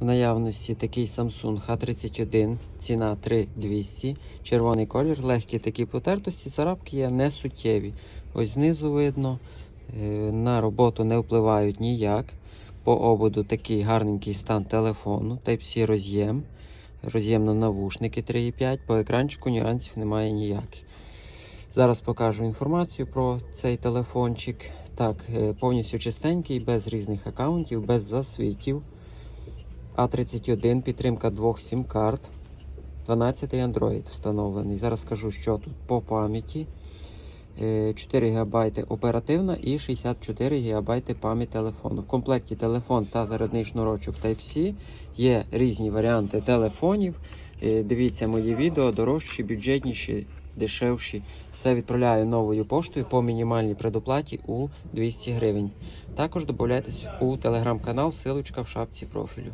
В наявності такий Samsung H31, ціна 3200, червоний колір, легкі такі потертості, царапки є не суттєві. Ось знизу видно, е, на роботу не впливають ніяк. По ободу такий гарненький стан телефону, Type-C роз'єм, роз'єм на навушники 3.5, по екранчику нюансів немає ніяких. Зараз покажу інформацію про цей телефончик. Так, е, повністю чистенький, без різних аккаунтів, без засвітів. А31, підтримка двох сім-карт. 12 Android встановлений. Зараз скажу, що тут по пам'яті. Е, 4 ГБ оперативна і 64 ГБ пам'ять телефону. В комплекті телефон та зарядний шнурочок Type-C. Є різні варіанти телефонів. Е, Дивіться мої відео, дорожчі, бюджетніші, дешевші. Все відправляю новою поштою по мінімальній предоплаті у 200 гривень. Також додайтесь у телеграм-канал, силочка в шапці профілю.